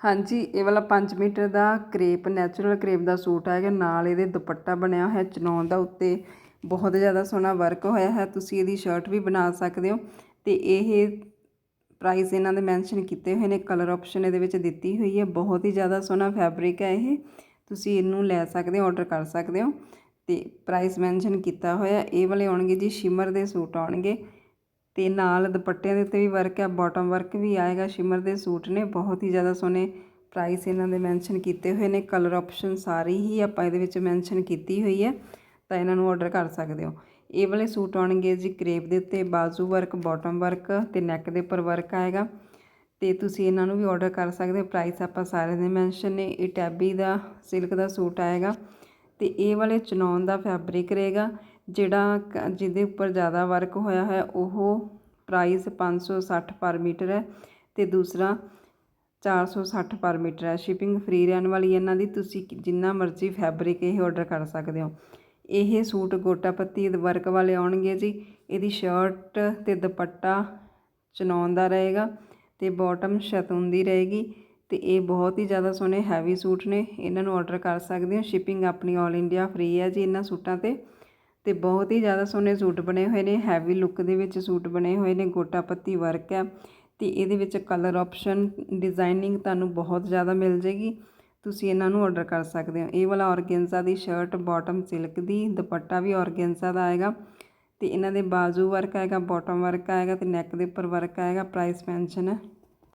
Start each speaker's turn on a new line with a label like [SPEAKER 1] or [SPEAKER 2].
[SPEAKER 1] ਹਾਂਜੀ, ਇਹ ਵਾਲਾ 5 ਮੀਟਰ ਦਾ ਕਰੇਪ, ਨੈਚੁਰਲ ਕਰੇਪ ਦਾ ਸੂਟ ਹੈਗਾ। ਨਾਲ ਇਹਦੇ ਦੁਪੱਟਾ ਬਣਿਆ ਹੋਇਆ ਚਨੌਨ ਦਾ ਉੱਤੇ। ਬਹੁਤ ਜ਼ਿਆਦਾ ਸੋਹਣਾ ਵਰਕ ਹੋਇਆ ਹੈ। ਤੁਸੀਂ ਇਹਦੀ ਸ਼ਰਟ ਵੀ ਬਣਾ ਸਕਦੇ ਹੋ। ਤੇ ਇਹ ਪ੍ਰਾਈਸ ਇਹਨਾਂ ਦੇ ਮੈਂਸ਼ਨ ਕੀਤੇ ਹੋਏ ਨੇ। ਕਲਰ ਆਪਸ਼ਨ ਇਹਦੇ ਵਿੱਚ ਦਿੱਤੀ ਹੋਈ ਹੈ। ਬਹੁਤ ਹੀ ਜ਼ਿਆਦਾ ਸੋਹਣਾ ਫੈਬਰਿਕ ਹੈ ਇਹ। ਤੁਸੀਂ ਇਹਨੂੰ ਲੈ ਸਕਦੇ ਹੋ, ਆਰਡਰ ਕਰ ਸਕਦੇ ਹੋ। ਤੇ ਪ੍ਰਾਈਸ ਮੈਂਸ਼ਨ ਕੀਤਾ ਹੋਇਆ। ਇਹ ਵਾਲੇ ਆਉਣਗੇ ਜੀ, ਸ਼ਿਮਰ ਦੇ ਸੂਟ ਆਉਣਗੇ। ਤੇ ਨਾਲ ਦੁਪੱਟਿਆਂ ਦੇ ਉੱਤੇ ਵੀ ਵਰਕ ਹੈ ਬਾਟਮ ਵਰਕ ਵੀ ਆਏਗਾ। ਸ਼ਿਮਰ ਦੇ ਸੂਟ ਨੇ ਬਹੁਤ ਹੀ ਜ਼ਿਆਦਾ ਸੋਹਣੇ ਪ੍ਰਾਈਸ ਇਹਨਾਂ ਦੇ ਮੈਂਸ਼ਨ ਕੀਤੇ ਹੋਏ ਨੇ। ਕਲਰ ਆਪਸ਼ਨ ਸਾਰੀ ਹੀ ਆਪਾਂ ਇਹਦੇ ਵਿੱਚ ਮੈਂਸ਼ਨ ਕੀਤੀ ਹੋਈ ਹੈ, ਤਾਂ ਇਹਨਾਂ ਨੂੰ ਆਰਡਰ ਕਰ ਸਕਦੇ ਹੋ। ਇਹ ਵਾਲੇ ਸੂਟ ਆਉਣਗੇ ਜੀ ਕਰੇਪ ਦੇ ਉੱਤੇ, ਬਾਜ਼ੂ ਵਰਕ ਬਾਟਮ ਵਰਕ ਤੇ ਨੈਕ ਦੇ ਉੱਪਰ ਵਰਕ ਆਏਗਾ। ਤੇ ਤੁਸੀਂ ਇਹਨਾਂ ਨੂੰ ਵੀ ਆਰਡਰ ਕਰ ਸਕਦੇ ਹੋ। ਪ੍ਰਾਈਸ ਆਪਾਂ ਸਾਰੇ ਦੇ ਮੈਂਸ਼ਨ ਨੇ। ਇਹ ਟੈਬੀ ਦਾ ਸਿਲਕ ਦਾ ਸੂਟ ਆਏਗਾ। ਤੇ ਇਹ ਵਾਲੇ ਚਨੌਨ ਦਾ ਫੈਬਰਿਕ ਰਹੇਗਾ। ਜਿਹੜਾ ਕ- ਜਿਹਦੇ ਉੱਪਰ ਜ਼ਿਆਦਾ ਵਰਕ ਹੋਇਆ ਹੈ, ਉਹ ਪ੍ਰਾਈਸ 560 ਪਰ ਮੀਟਰ ਹੈ ਅਤੇ ਦੂਸਰਾ 460 ਪਰ ਮੀਟਰ ਹੈ। ਸ਼ਿਪਿੰਗ ਫ੍ਰੀ ਰਹਿਣ ਵਾਲੀ ਇਹਨਾਂ ਦੀ ਤੁਸੀਂ ਜਿੰਨਾ ਮਰਜ਼ੀ ਫੈਬਰਿਕ ਇਹ ਆਰਡਰ ਕਰ ਸਕਦੇ ਹੋ। ਇਹ ਸੂਟ ਗੋਟਾਪੱਤੀ ਵਰਕ ਵਾਲੇ ਆਉਣਗੇ ਜੀ। ਇਹਦੀ ਸ਼ਰਟ ਤੇ ਦੁਪੱਟਾ ਚਨੌਨ ਦਾ ਰਹੇਗਾ ਤੇ ਬਾਟਮ ਸ਼ਤੂਨ ਦੀ ਰਹੇਗੀ ਤੇ ਇਹ ਬਹੁਤ ਹੀ ਜ਼ਿਆਦਾ ਸੋਹਣੇ ਹੈਵੀ ਸੂਟ ਨੇ। ਇਹਨਾਂ ਨੂੰ ਆਰਡਰ ਕਰ ਸਕਦੇ ਹੋ। ਸ਼ਿਪਿੰਗ ਆਪਣੀ ਆਲ ਇੰਡੀਆ ਫ੍ਰੀ ਹੈ ਜੀ। ਇਹਨਾਂ ਸੂਟਾਂ ਤੇ ਤੇ ਬਹੁਤ ਹੀ ਜ਼ਿਆਦਾ ਸੋਹਣੇ ਸੂਟ ਬਣੇ ਹੋਏ ਨੇ ਹੈਵੀ ਲੁੱਕ ਦੇ ਵਿੱਚ ਸੂਟ ਬਣੇ ਹੋਏ ਨੇ, ਗੋਟਾ ਪੱਤੀ ਵਰਕ ਹੈ ਤੇ ਇਹਦੇ ਵਿੱਚ ਕਲਰ ਆਪਸ਼ਨ ਡਿਜ਼ਾਈਨਿੰਗ ਤੁਹਾਨੂੰ ਬਹੁਤ ਜ਼ਿਆਦਾ ਮਿਲ ਜੇਗੀ ਤੁਸੀਂ ਇਹਨਾਂ ਨੂੰ ਆਰਡਰ ਕਰ ਸਕਦੇ ਹੋ। ਇਹ ਵਾਲਾ ਔਰਗੈਂਜ਼ਾ ਦੀ ਸ਼ਰਟ ਬਾਟਮ ਸਿਲਕ ਦੀ, ਦੁਪੱਟਾ ਵੀ ਔਰਗੈਂਜ਼ਾ ਦਾ ਆਏਗਾ ਤੇ ਇਹਨਾਂ ਦੇ ਬਾਜ਼ੂ ਵਰਕ ਆਏਗਾ ਬਾਟਮ ਵਰਕ ਆਏਗਾ ਤੇ ਨੈਕ ਦੇ ਉੱਪਰ ਵਰਕ ਆਏਗਾ ਪ੍ਰਾਈਸ ਮੈਂਸ਼ਨ ਹੈ।